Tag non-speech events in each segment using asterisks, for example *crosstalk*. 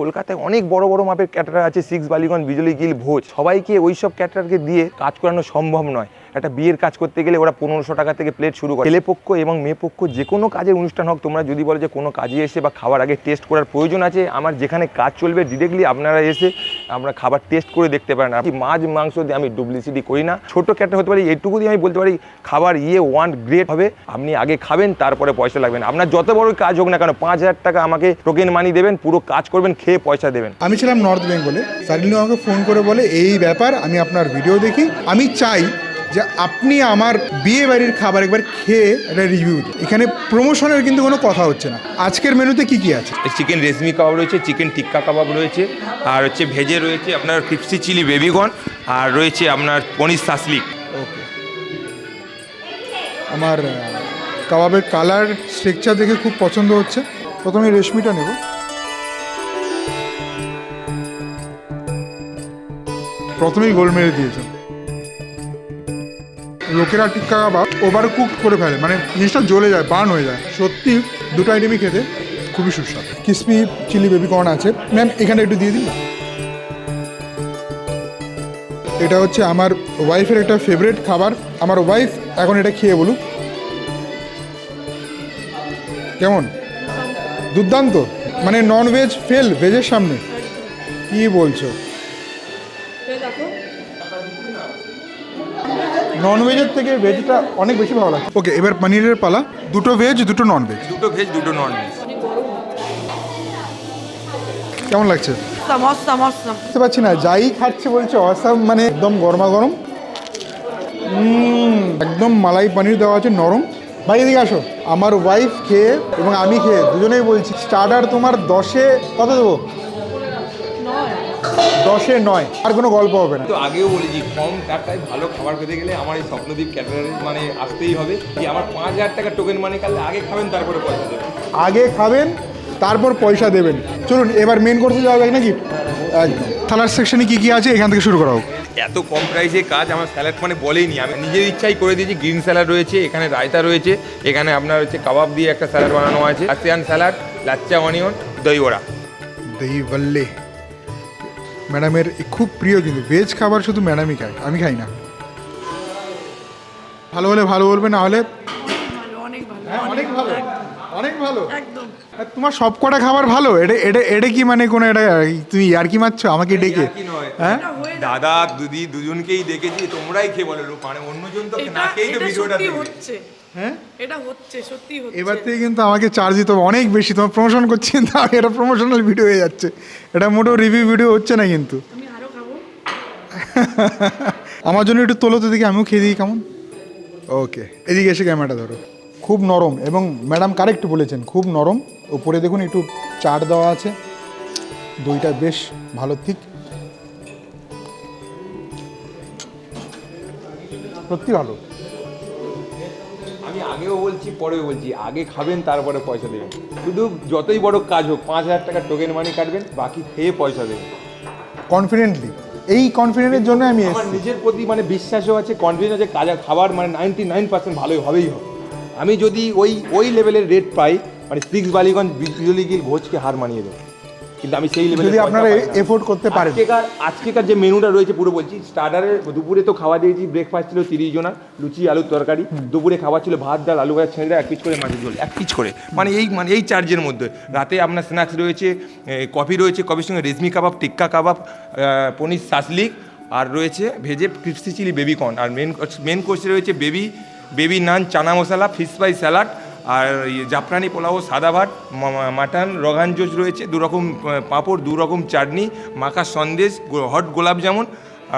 কলকাতায় অনেক বড় বড় মাপের ক্যাটারার আছে, সিক্স, বালিগঞ্জ, বিজলি, গিল, ভোজ। সবাইকে ওইসব ক্যাটারারকে দিয়ে কাজ করানো সম্ভব নয়। একটা বিয়ের কাজ করতে গেলে ওরা পনেরোশো টাকা থেকে প্লেট শুরু করে। ছেলে পক্ষ এবং মেয়ে পক্ষ যে কোনো কাজের অনুষ্ঠান হোক, তোমরা যদি বলো যে কোনো কাজে এসে বা খাবার আগে টেস্ট করার প্রয়োজন আছে, আমার যেখানে কাজ চলবে ডিরেক্টলি আপনারা এসে আমরা খাবার টেস্ট করে দেখতে পারেন। আপনি মাছ, মাংস দিয়ে আমি ডুপ্লিসিটি করি না। ছোট ক্যাটার হতে পারি এইটুকু দিয়ে আমি বলতে পারি, খাবার ইয়ে ওয়ান গ্রেট হবে, আপনি আগে খাবেন, তারপরে পয়সা লাগবেন আপনার যত বড় কাজ হোক না কেন, পাঁচ হাজার টাকা আমাকে টোকেন মানি দেবেন, পুরো কাজ করবেন, খেয়ে পয়সা দেবেন। আমি ছিলাম নর্থ বেঙ্গলে সাডেনলি আমাকে ফোন করে বলে, এই ব্যাপার, আমি আপনার ভিডিও দেখি। আমি চাই যে আপনি আমার বিয়ে বাড়ির খাবার একবার খেয়ে একটা রিভিউ দিন। এখানে প্রমোশনের কিন্তু কোনো কথা হচ্ছে না। আজকের মেনুতে কি কি আছে? চিকেন রেশমি কাবাব রয়েছে চিকেন টিক্কা কাবাব রয়েছে আর হচ্ছে ভেজে রয়েছে আপনার ক্রিপসি চিলি বেবিকর্ন আর রয়েছে আপনার পনির সাসলিক ওকে আমার কাবাবের কালার স্ট্রেকচার দেখে খুব পছন্দ হচ্ছে। প্রথমে রেশমিটা নেব। প্রথমেই গোল মেরে দিয়েছে। লোকেরা টিক্কা কাবাব ওভার কুক করে ফেলে। মানে জিনিসটা জ্বলে যায় বার্ন হয়ে যায়। সত্যি দুটো আইটেমই খেতে খুবই সুস্বাদু। ক্রিসপি চিলি বেবি কর্ন আছে। ম্যাম এখানে একটু দিয়ে দিন। এটা হচ্ছে আমার ওয়াইফের একটা ফেভারিট খাবার। আমার ওয়াইফ এখন এটা খেয়ে বলুক। কেমন? দুর্দান্ত। মানে নন ভেজ ফেল ভেজের সামনে। কি বলছো? নন ভেজের থেকে ভেজটা অনেক বেশি ভালো লাগে। ওকে এবার পনিরের পালা। দুটো ভেজ দুটো নন ভেজ দুটো ভেজ দুটো নন ভেজ কেমন লাগছে. বুঝতে পারছি না যাই খাচ্ছে বলছে অসাম মানে একদম গরমা গরম। একদম মালাই পনির দেওয়া আছে নরম। ভাই এদিকে আসো। আমার ওয়াইফ খেয়ে এবং আমি খেয়ে দুজনেই বলছি স্টার্টার তোমার দশে কত দেবো? দশে নয় আর কোনো গল্প হবে না। তো আগেও বলেছি কম টাকায় ভালো খাবার পেতে গেলে আমার এই স্বপ্নদ্বীপ ক্যাটারারে মানে আসতেই হবে। যে আমার পাঁচ হাজার টাকা টোকেন মানে কাটলে আগে খাবেন তারপরে পয়সা দেবেন। আগে খাবেন তারপর পয়সা দেবেন। চলুন এবার মেন কোর্সে যাওয়া যায় নাকি? থালার সেকশনে কি কি আছে এখান থেকে শুরু করা হোক। এত কম প্রাইসে কাজ আমার স্যালাড মানে বলেইনি। আমি নিজের ইচ্ছাই করে দিয়েছি গ্রিন স্যালাড রয়েছে এখানে রায়তা রয়েছে এখানে আপনার হচ্ছে কাবাব দিয়ে একটা স্যালাড বানানো আছে আসিয়ান স্যালাড লাচ্চা অনিয়ন দই বড়া। দই বললে। ম্যাডামের খুব প্রিয় কিন্তু ভেজ খাবার শুধু ম্যাডামই খায় আমি খাই না। ভালো হলে ভালো বলবে না হলে অনেক ভালো। হ্যাঁ অনেক ভালো। একদম। তোমার সব কটা খাবার ভালো? এটা এটা এটা কি মানে কোনো এটা তুমি আর কি মারছো? আমাকে ডেকে। হ্যাঁ? দাদা দিদি দুজনকেই দেখেছি তোমরাই খেয়ে বলো মানে অন্যজন তো না খেয়েই তো ভিডিওটা হচ্ছে। হ্যাঁ? এটা হচ্ছে, সত্যি হচ্ছে। এবার থেকে কিন্তু আমাকে চার্জ দিতে হবে। অনেক বেশি তোমার প্রমোশন করছি কিন্তু আমি এটা প্রমোশনাল ভিডিও হয়ে যাচ্ছে। এটা মোটেও রিভিউ ভিডিও হচ্ছে না কিন্তু। আমি আরও খাব। *laughs* আমার জন্য একটু তোলো তো দেখি আমিও খেয়ে দিই কেমন। ওকে এদিকে এসে ক্যামেরাটা ধরো। খুব নরম এবং ম্যাডাম কারেক্ট বলেছেন খুব নরম। উপরে দেখুন একটু চাট দেওয়া আছে। দইটা বেশ ভালো ঠিক। সত্যি ভালো। আমি আগেও বলছি পরেও বলছি আগে খাবেন তারপরে পয়সা দেবেন। শুধু যতই বড় কাজ হোক পাঁচ হাজার টাকা টোকেন মানি কাটবেন বাকি খেয়ে পয়সা দেবেন। কনফিডেন্টলি এই কনফিডেন্টের জন্য আমি আমার নিজের প্রতি মানে বিশ্বাসও আছে কনফিডেন্স আছে কাজ খাবার মানে নাইনটি নাইন পার্সেন্ট ভালোই হবেই হবে। আমি যদি ওই ওই লেভেলের রেট পাই মানে সিক্স বালিগঞ্জ বিজলি গিল ভোজকে হার মানিয়ে দেবো। কিন্তু আমি সেই লেভেলে যদি আপনারা এফোর্ড করতে পারেন। আজকেকার আজকেকার যে মেনুটা রয়েছে পুরো বলছি স্টার্টারে দুপুরে তো খাওয়া দিয়েছি ব্রেকফাস্ট ছিল তিরিশ জনা লুচি আলুর তরকারি দুপুরে খাওয়া ছিল ভাত ডাল আলু ভাজা ছেঁড়া এক পিস করে মাছের ঝোল এক পিস করে। মানে এই মানে এই চার্জের মধ্যে। রাতে আপনার স্ন্যাক্স রয়েছে কফি রয়েছে কফির সঙ্গে রেশমি কাবাব টিক্কা কাবাব পনির সাসলিক আর রয়েছে ভেজে ক্রিপসি চিলি বেবি কর্ন আর মেন মেন কোর্সে রয়েছে baby baby naan chana masala fish fry salad আর জাফরানি পোলাও, সাদা ভাত মাটন, রগান জোস রয়েছে, দুরকম পাঁপড়, দুরকম চাটনি, মাখা সন্দেশ হট গোলাপ জামুন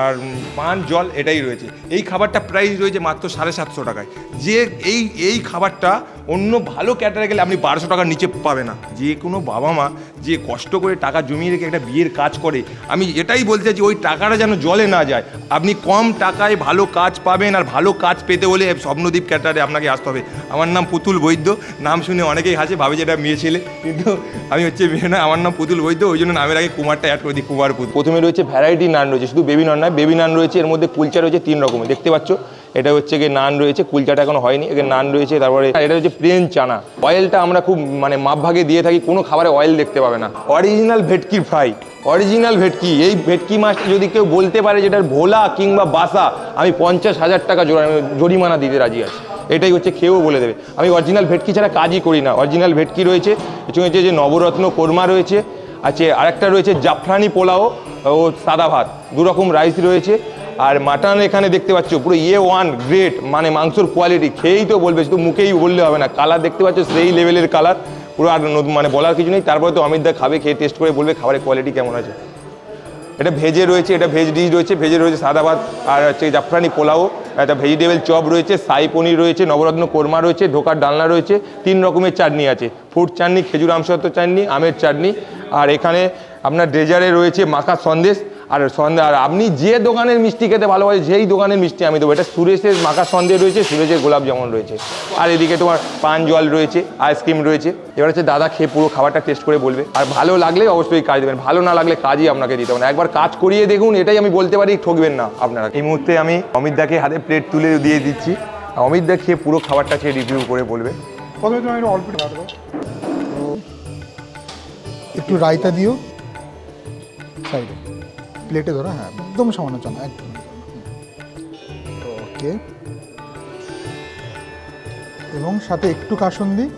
আর পান, জল এটাই রয়েছে। এই খাবারটা প্রাইস রয়েছে মাত্র সাড়ে সাতশো টাকায়। যে এই এই খাবারটা অন্য ভালো ক্যাটারে গেলে আপনি বারোশো টাকার নিচে পাবে না। যে কোনো বাবা মা যে কষ্ট করে টাকা জমিয়ে রেখে একটা বিয়ের কাজ করে, আমি এটাই বলতে চাইছি, ওই টাকাটা যেন জলে না যায়। আপনি কম টাকায় ভালো কাজ পাবেন আর ভালো কাজ পেতে হলে স্বপ্নদ্বীপ ক্যাটারে আপনাকে আসতে হবে। আমার নাম পুতুল বৈদ্য, নাম শুনে অনেকেই হাসে, ভাবে যে এটা মেয়ে ছেলে। কিন্তু আমি হচ্ছে মেয়ে না, আমার নাম পুতুল বৈদ্য, ওই জন্য নামের আগে কুমারটা অ্যাড করে দিই কুমার পুতুল প্রথমে রয়েছে ভ্যারাইটি নান রয়েছে, শুধু বেবি নান নয় বেবি নান রয়েছে, এর মধ্যে কুলচা রয়েছে তিন রকমের। দেখতে পাচ্ছ? এটা হচ্ছে গিয়ে নান রয়েছে, কুলচাটা এখনও হয়নি এখানে নান রয়েছে, তারপরে এটা হচ্ছে প্লেন চানা। অয়েলটা আমরা খুব মানে মাপভাগে দিয়ে থাকি, কোনো খাবারে অয়েল দেখতে পাবে না। অরিজিনাল ভেটকি ফ্রাই অরিজিনাল ভেটকি। এই ভেটকি মাছটা যদি কেউ বলতে পারে যেটার ভোলা কিংবা বাসা, আমি পঞ্চাশ হাজার টাকা জোরা- জরিমানা দিতে রাজি আছি। এটাই হচ্ছে খেয়েও বলে দেবে। আমি অরিজিনাল ভেটকি ছাড়া কাজই করি না। অরিজিনাল ভেটকি রয়েছে হচ্ছে যে নবরত্ন কোরমা রয়েছে আছে, আরেকটা রয়েছে জাফরানি পোলাও ও সাদা ভাত। দু রকম রাইস রয়েছে। আর মাটন এখানে দেখতে পাচ্ছ, পুরো ইয়ে ওয়ান গ্রেট মানে মাংসর কোয়ালিটি খেয়েই তো বলবে, শুধু মুখেই বললে হবে না কালার দেখতে পাচ্ছ, সেই লেভেলের কালার পুরো আর মানে বলার কিছু নেই। তারপরে তো অমিত দা খাবে, খেয়ে টেস্ট করে বলবে, খাবারের কোয়ালিটি কেমন আছে। এটা ভেজে রয়েছে, এটা ভেজ ডিশ রয়েছে ভেজে রয়েছে সাদা ভাত, আর হচ্ছে জাফরানি পোলাও, একটা ভেজিটেবল চপ রয়েছে সাই পনির রয়েছে, নবরত্ন কোরমা রয়েছে ঢোকার ডালনা রয়েছে, তিন রকমের চাটনি আছে। ফুড চাটনি, খেজুর আমসত্ব চাটনি, আমের চাটনি আর এখানে আপনার ডেজারে রয়েছে মাখা সন্দেশ, আর সন্দেশ, আর আপনি যে দোকানের মিষ্টি খেতে ভালোবাসে, যেই দোকানের মিষ্টি আমি দেবো। এটা সুরেশের মাখা সন্দেশ রয়েছে, সুরেশের গোলাপ জামুন রয়েছে। আর এদিকে তোমার পান জল রয়েছে, আইসক্রিম রয়েছে। এবার হচ্ছে দাদা খেয়ে পুরো খাবারটা টেস্ট করে বলবে। আর ভালো লাগলে অবশ্যই কাজ দেবেন, ভালো না লাগলে কাজই আপনাকে দিতে হবে না। একবার কাজ করিয়ে দেখুন, এটাই আমি বলতে পারি, ঠকবেন না আপনারা। এই মুহূর্তে আমি অমিত দাকে হাতে প্লেট তুলে দিয়ে দিচ্ছি। অমিত দা খেয়ে পুরো খাবারটা খেয়ে রিভিউ করে বলবে। অল্প একটু রায়তা দিও। সাইডে। প্লেটে ধরো হ্যাঁ একদম সামান্য চানা, একদম। ওকে। এবং সাথে একটু কাসন্দি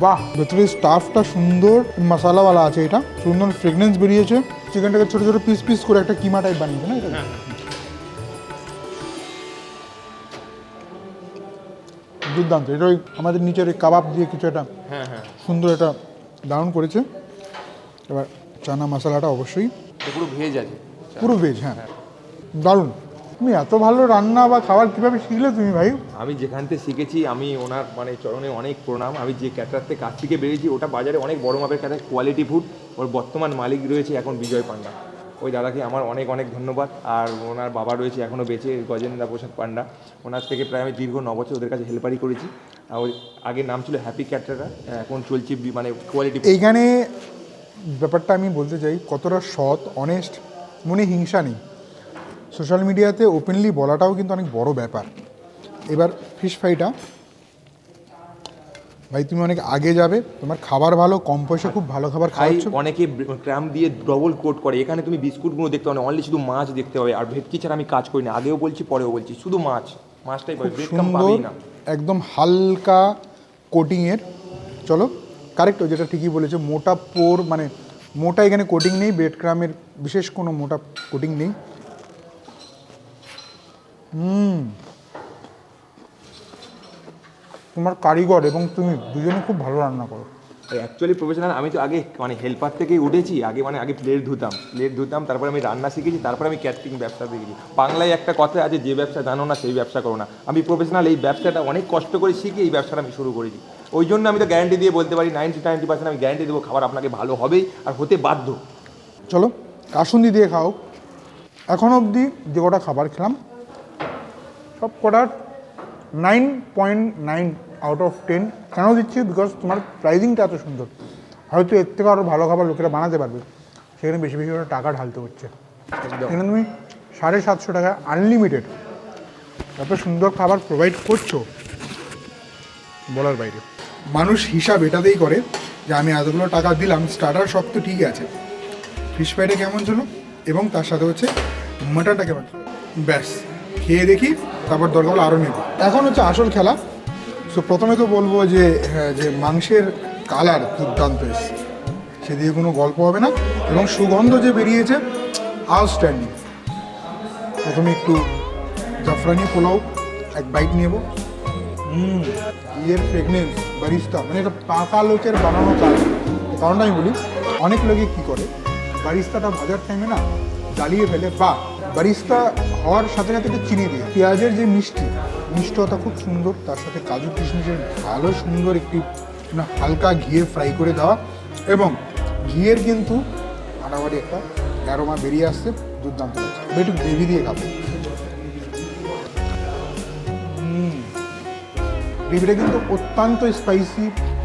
বাহ, ভেতরে স্টাফটা সুন্দর। মশালাওয়ালা আছে এটা। সুন্দর ফ্রেগনেন্স বেরিয়েছে। চিকেনটাকে ছোটো ছোটো পিস পিস করে একটা কিমা টাইপ বানিয়েছে না এটা? দুর্দান্ত। এটা ওই আমাদের নিচের ওই কাবাব দিয়ে কিছু একটা হ্যাঁ হ্যাঁ। সুন্দর একটা দারুণ করেছে। এবার চানা মশলাটা অবশ্যই। পুরো ভেজ আছে। পুরো ভেজ হ্যাঁ। দারুণ। তুমি এত ভালো রান্না বা খাবার কীভাবে শিখলে তুমি ভাই? আমি যেখান থেকে শিখেছি আমি ওনার মানে চরণে অনেক প্রণাম। আমি যে ক্যাটার থেকে কাজ থেকে বেরিয়েছি ওটা বাজারে অনেক বড় মাপের ক্যাটার কোয়ালিটি ফুড ওর বর্তমান মালিক রয়েছে এখন বিজয় পান্ডা। ওই দাদাকে আমার অনেক অনেক ধন্যবাদ। আর ওনার বাবা রয়েছে এখনও বেঁচে, গজেন্দ্রা প্রসাদ পান্ডা। ওনার থেকে প্রায় আমি দীর্ঘ ন বছর ওদের কাছে হেল্পারই করেছি। আগের নাম ছিল হ্যাপি ক্যাটারা এখন চলছে মানে কোয়ালিটি এইখানে ব্যাপারটা আমি বলতে চাই, কতটা সৎ অনেস্ট মনে হিংসা নেই। সোশ্যাল মিডিয়াতে ওপেনলি বলাটাও কিন্তু অনেক বড় ব্যাপার। এবার ফিশ ফ্রাইটা ভাই তুমি অনেক আগে যাবে তোমার খাবার ভালো কম পয়সা খুব ভালো খাবার খাওয়াচ্ছ। অনেকে ক্র্যাম দিয়ে ডবল কোট করে। এখানে তুমি বিস্কুটগুলো দেখতে হবে অনলি শুধু মাছ দেখতে হবে আর ভেটকি ছাড়া আমি কাজ করি না আগেও বলছি পরেও বলছি শুধু মাছ। মাছটাই পাবে সুন্দর না। একদম হালকা কোটিংয়ের চলো কারেক্ট যেটা ঠিকই বলেছে মোটা পোর মানে মোটা এখানে কোটিং নেই ব্রেড ক্রামের বিশেষ কোনো মোটা কোটিং নেই। হুম। তোমার কারিগর এবং তুমি দুজনে খুব ভালো রান্না করো। অ্যাকচুয়ালি প্রফেশনাল আমি তো আগে মানে হেল্পার থেকেই উঠেছি আগে মানে আগে প্লেট ধুতাম। প্লেট ধুতাম তারপরে আমি রান্না শিখেছি তারপরে আমি ক্যাটারিং ব্যবসা শিখেছি বাংলায় একটা কথা আছে যে ব্যবসা জানো না সেই ব্যবসা করো না। আমি প্রফেশনাল এই ব্যবসাটা অনেক কষ্ট করে শিখে এই ব্যবসাটা আমি শুরু করেছি। ওই জন্য আমি তো গ্যারান্টি দিয়ে বলতে পারি নাইনটি নাইনটি পার্সেন্ট আমি গ্যারান্টি দেবো খাবার আপনাকে ভালো হবেই আর হতে বাধ্য। চলো কাসুন্দি দিয়ে খাও। এখন অবধি যে কটা খাবার খেলাম সব কটার nine point nine out of ten কেন দিচ্ছি? বিকজ তোমার প্রাইজিংটা এত সুন্দর। হয়তো এর থেকে আরও ভালো খাবার লোকেরা বানাতে পারবে। সেখানে বেশি বেশি করে টাকা ঢালতে হচ্ছে। এখানে তুমি সাড়ে সাতশো টাকা আনলিমিটেড এত সুন্দর খাবার প্রোভাইড করছ বলার বাইরে। মানুষ হিসাব এটাতেই করে যে আমি এতগুলো টাকা দিলাম স্টার্টার সব তো ঠিক আছে। ফিশ ফ্রাইটা কেমন ছিল? এবং তার সাথে হচ্ছে মাটনটা কেমন ব্যাস খেয়ে দেখি তারপর দরকার হলে আরও নেব। এখন হচ্ছে আসল খেলা সো প্রথমে তো বলব যে হ্যাঁ, যে মাংসের কালার দুর্দান্ত এসছে। সেদিকে কোনো গল্প হবে না। এবং সুগন্ধ যে বেরিয়েছে আউটস্ট্যান্ডিং প্রথমে একটু জাফরানি পোলাও এক বাইট নেব। হুম ইয়ের ফ্রেগনেন্স বারিস্তা মানে এটা পাকা লোকের বানানো কাজ। কারণটা আমি বলি অনেক লোকে কী করে বারিস্তাটা ভাজার টাইমে না জ্বালিয়ে ফেলে বা বারিস্তা হওয়ার সাথে সাথে একটু চিনি দিয়ে পেঁয়াজের যে মিষ্টি মিষ্টতা খুব সুন্দর, তার সাথে কাজু কিশমিশের ভালো সুন্দর একটি হালকা ঘিয়ে ফ্রাই করে দেওয়া এবং ঘিয়ের কিন্তু ফাটাফাটি একটা অ্যারোমা বেরিয়ে আসছে, দুর্দান্ত একটু গ্রেভি দিয়ে খাব। গ্রেভিটা কিন্তু অত্যন্ত স্পাইসি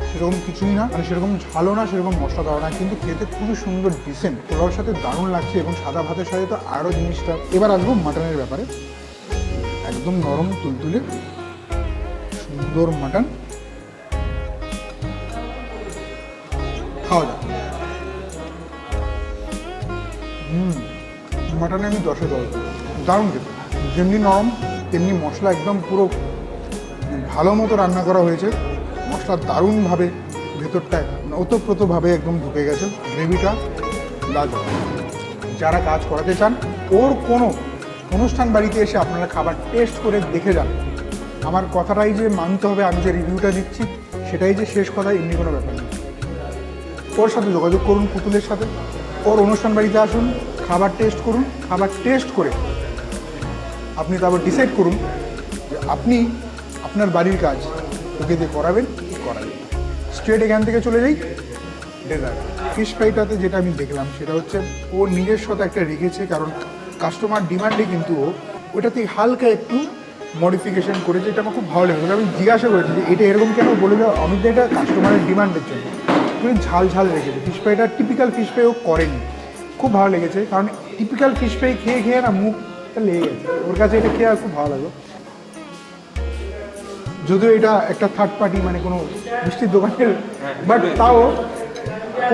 সেরকম কিছুই না মানে সেরকম ঝালও না, সেরকম মশলা দেওয়া না, কিন্তু খেতে খুবই সুন্দর ডিসেন্ট পোলাওর সাথে দারুণ লাগছে এবং সাদা ভাতের সাথে তো আরও জিনিসটা। এবার আসব মাটনের ব্যাপারে। একদম নরম তুলতুলে সুন্দর মাটন। খাওয়া যাক। হুম, মাটনে আমি দশে দশ দারুণ খেতে। যেমনি নরম, তেমনি মশলা একদম পুরো ভালো মতো রান্না করা হয়েছে। মশলা দারুণভাবে ভেতরটায় ওতপ্রোতভাবে একদম ঢুকে গেছে। গ্রেভিটা যারা কাজ করাতে চান, ওর কোনো অনুষ্ঠান বাড়িতে এসে আপনারা খাবার টেস্ট করে দেখে যান। আমার কথাটাই যে মানতে হবে, আমি যে রিভিউটা দিচ্ছি, সেটাই যে শেষ কথা, এমনি কোনো ব্যাপার নেই ওর সাথে যোগাযোগ করুন পুতুলের সাথে। ওর অনুষ্ঠান বাড়িতে আসুন, খাবার টেস্ট করুন, খাবার টেস্ট করে আপনি তারপর ডিসাইড করুন যে আপনি আপনার বাড়ির কাজ ওকে দিয়ে করাবেন, কি করাবেন। স্ট্রেট এখান থেকে চলে যাই ডেজার্ট ফিশ ফ্রাইটাতে যেটা আমি দেখলাম, সেটা হচ্ছে ও সাথে একটা রেখেছে, কারণ কাস্টমার ডিমান্ডে কিন্তু ওটাতে হালকা একটু মডিফিকেশন করেছে, এটা আমার খুব ভালো লেগেছে। আমি জিজ্ঞাসা করেছি যে এটা এরকম কেন বলে দেওয়া? অমিত এটা কাস্টমারের ডিমান্ডের জন্য। তুমি ঝাল ঝাল রেখেছে। ফিশ ফ্রাইটা টিপিক্যাল ফিশ ও করেনি। খুব ভালো লেগেছে। কারণ টিপিক্যাল ফিশ ফ্রাই খেয়ে খেয়ে না মুখটা লেগে গেছে। ওর কাছে এটা খেয়ে খুব ভালো লাগল। যদিও এটা একটা থার্ড পার্টি মানে কোনো মিষ্টির দোকানের বাট তাও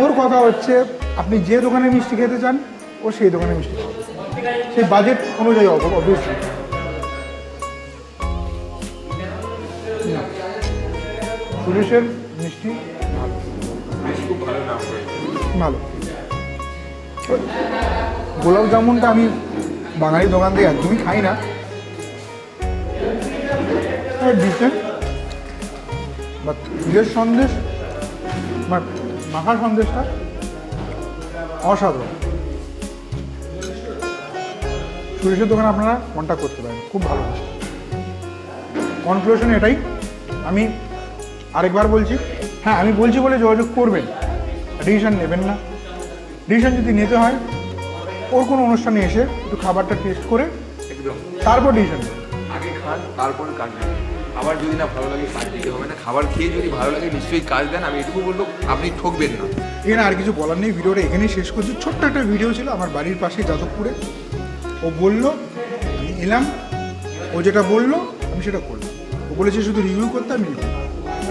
ওর কথা হচ্ছে, আপনি যে দোকানে মিষ্টি খেতে চান, ও সেই দোকানে মিষ্টি খাবে। সেই বাজেট অনুযায়ী অবভিয়াসলি সুরেশের মিষ্টি ভালো। গোলাপ জামুনটা আমি বাঙালি দোকান থেকে একদমই খাই না। ডিসেন্ট বাট সন্দেশ মাখার সন্দেশটা অসাধারণ। সুরেশের দোকানে আপনারা কন্ট্যাক্ট করতে পারেন খুব ভালো কনক্লুশন এটাই আমি আরেকবার বলছি হ্যাঁ আমি বলছি বলে যোগাযোগ করবেন ডিসিশন নেবেন না। ডিসিশন যদি নিতে হয় ওর কোনো অনুষ্ঠানে এসে একটু খাবারটা টেস্ট করে একদম। তারপর ডিসিশন নেবেন। আগে খান তারপর কাজ খাবার যদি না ভালো লাগে কাজ দিতে হবে না। খাবার খেয়ে যদি ভালো লাগে নিশ্চয়ই কাজ দেন। আমি এটুকু বলব আপনি ঠকবেন না। এখানে আর কিছু বলার নেই ভিডিওটা এখানেই শেষ করছি। ছোট্ট একটা ভিডিও ছিল আমার বাড়ির পাশে যাদবপুরে। ও বলল, আমি এলাম, ও যেটা বলল, আমি সেটা করলাম। ও বলেছে, শুধু রিভিউ করতে আমি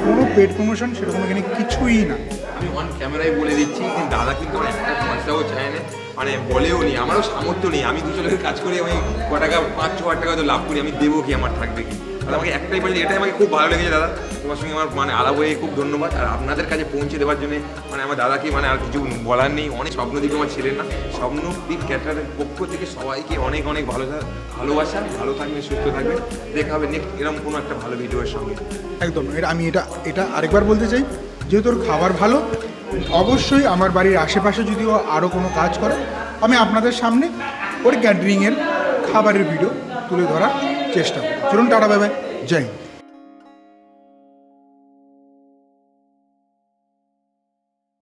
কোনো পেড প্রমোশন সেরকম এখানে কিছুই না। আমি অন ক্যামেরায় বলে দিচ্ছি, কিন্তু দাদা কিন্তু একটা পয়সাও চায় না? মানে বলেও নি, আমারও সামর্থ্য নেই। আমি দুশো কাজ করে আমি ক টাকা, পাঁচ, ছ হাজার টাকা তো লাভ করি, আমি দেবো কি আমার থাকবে কি? আমাকে একটাই বলে এটাই আমাকে খুব ভালো লেগেছে, দাদা। তোমার সঙ্গে আমার মানে আলাপ হয়ে খুব ধন্যবাদ। আর আপনাদের কাছে পৌঁছে দেওয়ার জন্য মানে আমার দাদাকে মানে আর কিছু বলার নেই। অনেক স্বপ্নদীপ আমার ছিলেন না। স্বপ্নদীপ ক্যাটারের পক্ষ থেকে সবাইকে অনেক অনেক ভালো ভালোবাসা। ভালো থাকবেন, সুস্থ থাকবেন। দেখা হবে নেক্সট এরকম কোনো একটা ভালো ভিডিওর সঙ্গে। একদম। এটা আমি এটা এটা আরেকবার বলতে চাই, যেহেতু ওর খাবার ভালো, অবশ্যই আমার বাড়ির আশেপাশে যদি ও আরও কোনো কাজ করে, আমি আপনাদের সামনে ওর ক্যাটারিংয়ের খাবারের ভিডিও তুলে ধরার চেষ্টা করি চলুন, টাটা বাই বাই